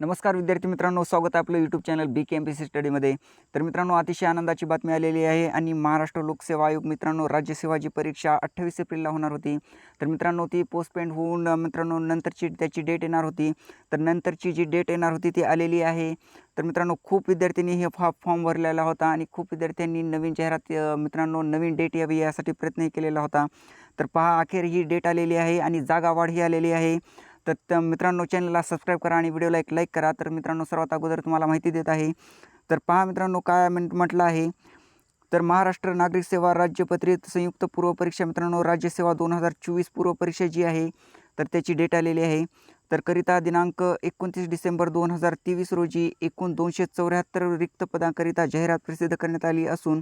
नमस्कार विद्यार्थी मित्रांनो स्वागत आहे आपलं YouTube channel B K M P C स्टडीमध्ये तर मित्रांनो अतिशय आनंदाची बातमी आलेली आहे आणि महाराष्ट्र लोकसेवा आयोग मित्रांनो राज्यसेवाची परीक्षा अठ्ठावीस एप्रिलला होणार होती. तर मित्रांनो ती पोस्टपेंड होऊन मित्रांनो नंतरची त्याची डेट येणार होती. तर नंतरची जी डेट येणार होती ती आलेली आहे. तर मित्रांनो खूप विद्यार्थ्यांनी हे फॉ फॉर्म भरलेला होता आणि खूप विद्यार्थ्यांनी नवीन जाहिरात मित्रांनो नवीन डेट यावी यासाठी प्रयत्न केलेला होता. तर पहा अखेर ही डेट आलेली आहे आणि जागा वाढ ही आलेली आहे. तर त्या मित्रांनो चॅनलला सबस्क्राईब करा आणि व्हिडिओला एक लाईक करा. तर मित्रांनो सर्वात अगोदर तुम्हाला माहिती देत आहे. तर पहा मित्रांनो काय म्हटलं आहे. तर महाराष्ट्र नागरिक सेवा राज्यपत्रित संयुक्त पूर्व परीक्षा मित्रांनो राज्यसेवा दोन हजार चोवीस पूर्व परीक्षा जी आहे तर त्याची डेट आलेली आहे. तर करिता दिनांक एकोणतीस डिसेंबर दोन हजार तेवीस रोजी एकूण दोनशे चौऱ्याहत्तर रिक्त पदांकरिता जाहिरात प्रसिद्ध करण्यात आली असून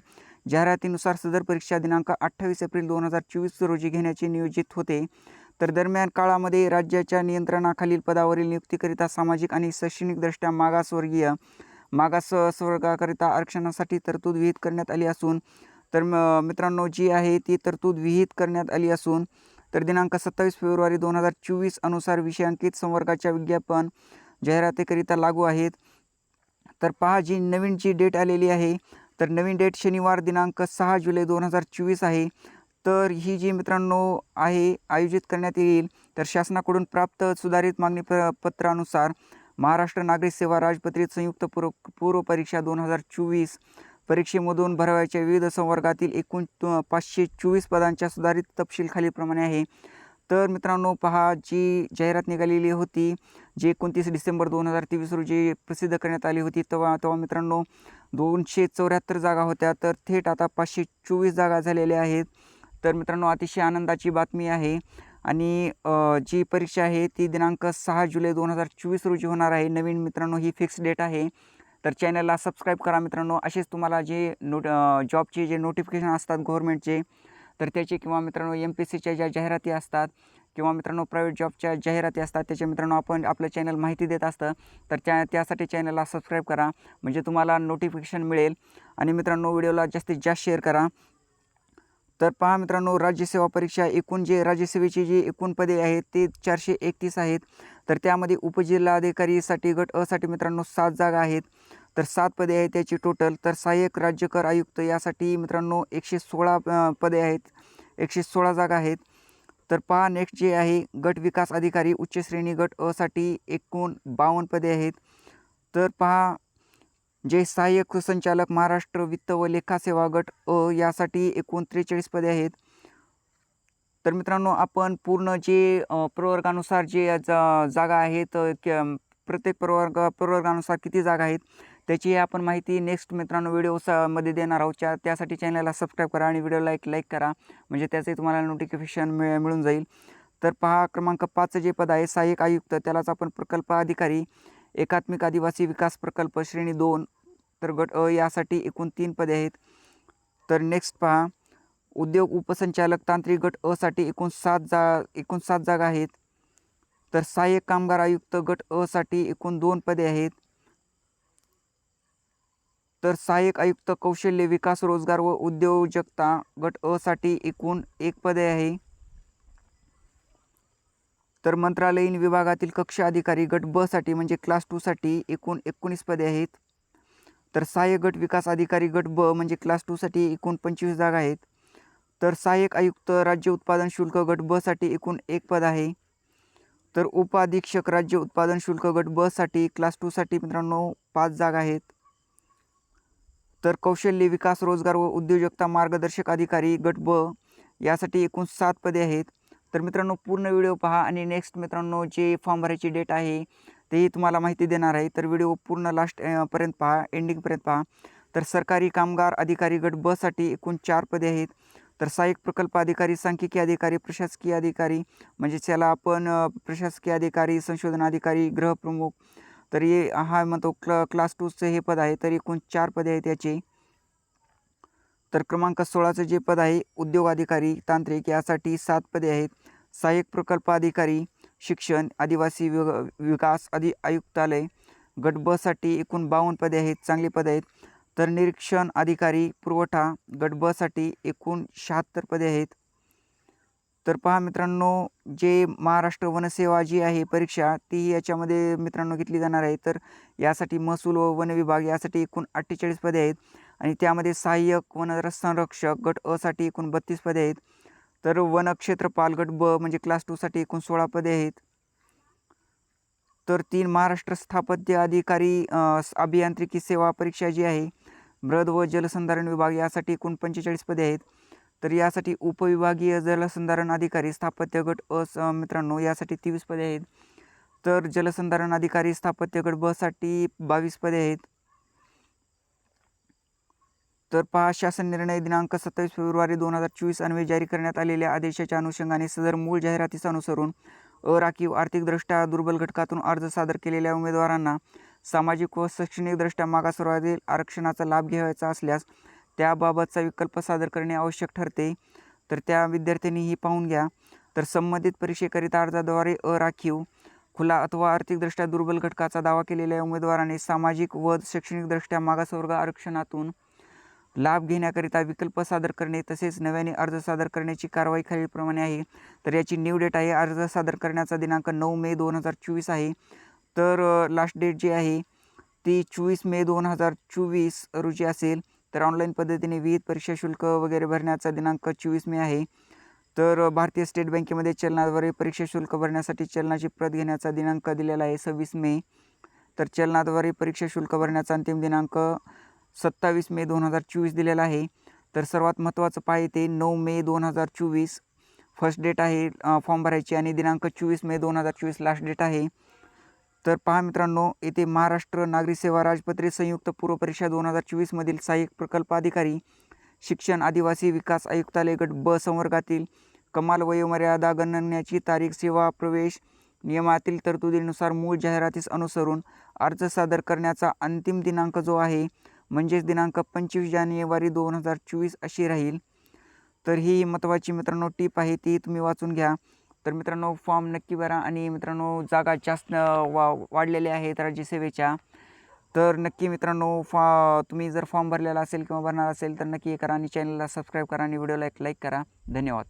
जाहिरातीनुसार सदर परीक्षा दिनांक अठ्ठावीस एप्रिल दोन हजार चोवीस रोजी घेण्याचे नियोजित होते. तर दरम्यान काळामध्ये राज्याच्या नियंत्रणाखालील पदावरील नियुक्तीकरिता सामाजिक आणि शैक्षणिकदृष्ट्या मागासवर्गीय मागास वर्गाकरिता आरक्षणासाठी तरतूद विहित करण्यात आली असून तर म- मित्रांनो जी आहे ती तरतूद विहित करण्यात आली असून तर दिनांक सत्तावीस फेब्रुवारी दोन हजार चोवीस अनुसार विषयांकित संवर्गाच्या विज्ञापन जाहिरातीकरिता लागू आहेत. तर पहा जी नवीन जी डेट आलेली आहे तर नवीन डेट शनिवार दिनांक सहा जुलै दोन हजार चोवीस आहे. तर ही जी मित्रांनो आहे आयोजित करण्यात येईल तर शासनाकडून प्राप्त सुधारित मागणी प पत्रानुसार महाराष्ट्र नागरिक सेवा राजपत्रित संयुक्त पूर्व पूर्व परीक्षा दोन हजार चोवीस परीक्षेमधून भरवायच्या विविध संवर्गातील एकूण पाचशे चोवीस पदांच्या सुधारित तपशील खालीलप्रमाणे आहे. तर मित्रांनो पहा जी जाहिरात निघालेली होती जी एकोणतीस डिसेंबर दोन हजार तेवीस रोजी प्रसिद्ध करण्यात आली होती तेव्हा तेव्हा मित्रांनो दोनशे चौऱ्याहत्तर जागा होत्या तर थेट आता पाचशे चोवीस जागा झालेल्या आहेत. तर मित्रांनो अतिशय आनंदाची बातमी आहे. आणि जी परीक्षा आहे ती दिनांक सहा जुलै दोन हजार चोवीस रोजी होणार आहे. नवीन मित्रांनो ही फिक्स डेट आहे. तर चॅनलला सबस्क्राईब करा मित्रांनो. असेच तुम्हाला जे नोट जॉबचे जे नोटिफिकेशन असतात गव्हर्नमेंटचे तर त्याचे किंवा मित्रांनो एम पी सीच्या ज्या जाहिराती असतात किंवा मित्रांनो प्रायव्हेट जॉबच्या जाहिराती असतात त्याचे मित्रांनो आपण आपलं चॅनल माहिती देत असतं. तर त्या त्यासाठी चॅनलला सबस्क्राईब करा. म्हणजे तुम्हाला नोटिफिकेशन मिळेल. आणि मित्रांनो व्हिडिओला जास्तीत जास्त शेअर करा. तर पहा मित्रांनो राज्यसेवा परीक्षा एकूण जे राज्यसेवेची जी एकूण पदे आहेत ते चारशे एकतीस आहेत. तर त्यामध्ये उपजिल्हाधिकारीसाठी गट अ साठी मित्रांनो सात जागा आहेत. तर सात पदे आहेत त्याची टोटल तर सहाय्यक राज्यकर आयुक्त यासाठी मित्रांनो एकशे सोळा पदे आहेत. एकशे सोळा जागा आहेत. तर पहा नेक्स्ट जे आहे गट विकास अधिकारी उच्च श्रेणी गट अ साठी एकूण बावन्न पदे आहेत. तर पहा जे सहाय्यक संचालक महाराष्ट्र वित्त व लेखा सेवा गट अ यासाठी एकूण त्रेचाळीस पदे आहेत. तर मित्रांनो आपण पूर्ण जे प्रवर्गानुसार जे जा जागा आहेत प्रत्येक प्रवर्ग प्रवर्गानुसार किती जागा आहेत त्याची आपण माहिती नेक्स्ट मित्रांनो व्हिडिओमध्ये देणार आहोत. त्या त्यासाठी चॅनलला सबस्क्राईब करा आणि व्हिडिओला एक लाईक करा. म्हणजे त्याचे तुम्हाला नोटिफिकेशन मिळ मिळून जाईल. तर पहा क्रमांक पाच जे पद आहे सहाय्यक आयुक्त त्यालाच आपण प्रकल्प अधिकारी एकात्मिक आदिवासी विकास प्रकल्प श्रेणी दोन तर गट अ यासाठी एकूण तीन पदे आहेत. तर नेक्स्ट पहा. उद्योग उपसंचालक तांत्रिक गट अ साठी एकूण सात जा एकूण सात जागा आहेत. तर सहाय्यक कामगार आयुक्त गट अ साठी एकूण दोन पदे आहेत. तर सहाय्यक आयुक्त कौशल्य विकास रोजगार व उद्योजकता गट अ साठी एकूण एक पदे आहे. तर मंत्रालयीन विभागातील कक्ष अधिकारी गट बसाठी म्हणजे क्लास टूसाठी एकूण एकोणीस पदे आहेत. तर सहाय्यक गट विकास अधिकारी गट ब म्हणजे क्लास टूसाठी एकूण पंचवीस जागा आहेत. तर सहाय्यक आयुक्त राज्य उत्पादन शुल्क गट बसाठी एकूण एक पद आहे. तर उपाधीक्षक राज्य उत्पादन शुल्क गट बसाठी क्लास टूसाठी मित्रांनो पाच जागा आहेत. तर कौशल्य विकास रोजगार व उद्योजकता मार्गदर्शक अधिकारी गट ब यासाठी एकूण सात पदे आहेत. तर मित्रांनो पूर्ण व्हिडिओ पहा आणि नेक्स्ट मित्रांनो जे फॉर्म भरायची डेट आहे तेही तुम्हाला माहिती देणार आहे. तर व्हिडिओ पूर्ण लास्ट पर्यंत पहा एंडिंगपर्यंत पहा. तर सरकारी कामगार अधिकारी गट बसाठी एकूण चार पदे आहेत. तर सहाय्यक प्रकल्प अधिकारी सांख्यिकी अधिकारी प्रशासकीय अधिकारी म्हणजे त्याला आपण प्रशासकीय अधिकारी संशोधन अधिकारी गृहप्रमुख तर हे हा म्हणतो क्ल क्लास टूचं हे पद आहे. तर एकूण चार पदे आहेत याचे. तर क्रमांक सोळाचं जे पद आहे उद्योग अधिकारी तांत्रिक यासाठी सात पदे आहेत. सहाय्यक प्रकल्प अधिकारी शिक्षण आदिवासी वि विकास अधि आयुक्तालय गट बसाठी एकूण बावन्न पदे आहेत चांगली पदे आहेत. तर निरीक्षण अधिकारी पुरवठा गट एकूण शहात्तर पदे आहेत. तर पहा मित्रांनो जे महाराष्ट्र वनसेवा जी आहे परीक्षा ती याच्यामध्ये मित्रांनो घेतली जाणार आहे. तर यासाठी महसूल व वन विभाग यासाठी एकूण अठ्ठेचाळीस पदे आहेत. आणि त्यामध्ये सहाय्यक वन संरक्षक गट असाठी एकूण बत्तीस पदे आहेत. तर वनक्षेत्र पालगट ब म्हणजे क्लास टूसाठी एकूण सोळा पदे आहेत. तर तीन महाराष्ट्र स्थापत्य अधिकारी अभियांत्रिकी सेवा परीक्षा जी आहे मृद व जलसंधारण विभाग यासाठी एकूण पंचेचाळीस पदे आहेत. तर यासाठी उपविभागीय जलसंधारण अधिकारी स्थापत्य गट अ मित्रांनो यासाठी तेवीस पदे आहेत. तर जलसंधारण अधिकारी स्थापत्य गट बसाठी बावीस पदे आहेत. तर पहा शासन निर्णय दिनांक सत्तावीस फेब्रुवारी दोन हजार चोवीस अन्वये जारी करण्यात आलेल्या आदेशाच्या अनुषंगाने सदर मूळ जाहिरातीस अनुसरून अराखीव आर्थिकदृष्ट्या दुर्बल घटकातून अर्ज सादर केलेल्या उमेदवारांना सामाजिक व शैक्षणिकदृष्ट्या मागासवर्गातील आरक्षणाचा लाभ घ्यायचा असल्यास त्याबाबतचा विकल्प सादर करणे आवश्यक ठरते. तर त्या विद्यार्थ्यांनीही पाहून घ्या. तर संबंधित परीक्षेकरिता अर्जाद्वारे अराखीव खुला अथवा आर्थिकदृष्ट्या दुर्बल घटकाचा दावा केलेल्या उमेदवाराने सामाजिक व शैक्षणिकदृष्ट्या मागासवर्ग आरक्षणातून लाभ घेण्याकरिता विकल्प सादर करणे तसेच नव्याने अर्ज सादर करण्याची कारवाई खालीलप्रमाणे आहे. तर याची न्यू डेट आहे. अर्ज सादर करण्याचा दिनांक नऊ मे दोन हजार चोवीस आहे. तर लास्ट डेट जी आहे ती चोवीस मे दोन हजार चोवीस रोजी असेल. तर ऑनलाईन पद्धतीने विविध परीक्षा शुल्क वगैरे भरण्याचा दिनांक चोवीस मे आहे. तर भारतीय स्टेट बँकेमध्ये चलनाद्वारे परीक्षा शुल्क भरण्यासाठी चलनाची प्रत घेण्याचा दिनांक दिलेला आहे सव्वीस मे. तर चलनाद्वारे परीक्षा शुल्क भरण्याचा अंतिम दिनांक सत्तावीस मे दोन हजार चोवीस दिलेला आहे. तर सर्वात महत्त्वाचं पाय ते नऊ मे दोन हजार चोवीस. फर्स्ट डेट आहे फॉर्म भरायची आणि दिनांक चोवीस मे दोन हजार चोवीस लास्ट डेट आहे. तर पहा मित्रांनो येथे महाराष्ट्र नागरी सेवा राजपत्रे संयुक्त पूर्व परीक्षा दोन हजार चोवीसमधील सहाय्यक प्रकल्प अधिकारी शिक्षण आदिवासी विकास आयुक्तालय गट ब संवर्गातील कमाल वयोमर्यादा गणण्याची तारीख सेवा प्रवेश नियमातील तरतुदीनुसार मूळ जाहिरातीस अनुसरून अर्ज सादर करण्याचा अंतिम दिनांक जो आहे म्हणजेच दिनांक पंचवीस जानेवारी दोन हजार चोवीस अशी राहील. तर ही महत्त्वाची मित्रांनो टीप आहे ती तुम्ही वाचून घ्या. तर मित्रांनो फॉर्म नक्की भरा आणि मित्रांनो जागा जास्त वा वाढलेल्या आहेत राज्यसेवेच्या तर नक्की मित्रांनो फॉ तुम्ही जर फॉर्म भरलेला असेल किंवा भरणार असेल तर नक्की हे करा आणि चॅनलला सबस्क्राईब करा आणि व्हिडिओला एक लाईक करा. धन्यवाद.